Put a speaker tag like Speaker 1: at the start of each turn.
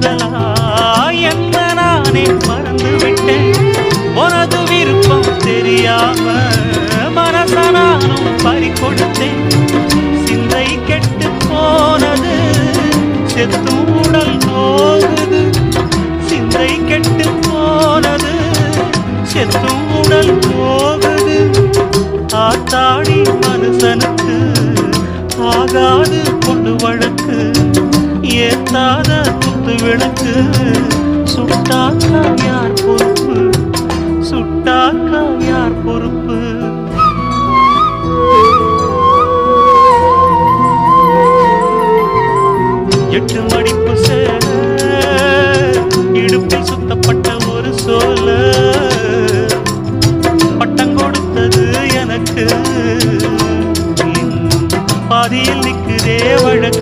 Speaker 1: முதலா என்ன நானே மறந்து விட்டேன் உனது விருப்பம் தெரியாம மனச நானும் பறி கொடுத்தேன் சிந்தை கெட்டு போனது செத்தும் உடல் நோகுது சிந்தை கெட்டு போனது செத்தும் உடல் போகுது. ஆத்தாடி மனுஷனுக்கு ஆகாது பற்றாத குத்து விளக்கு. சுட்டாக்கா யார் பொறுப்பு? சுட்டாக்கா யார் பொறுப்பு? எட்டு மடிப்பு சேர இடுப்பில் சுத்தப்பட்ட ஒரு சோல பட்டம் கொடுத்தது எனக்கு. பாதியில் நிற்கிறே வழக்கு.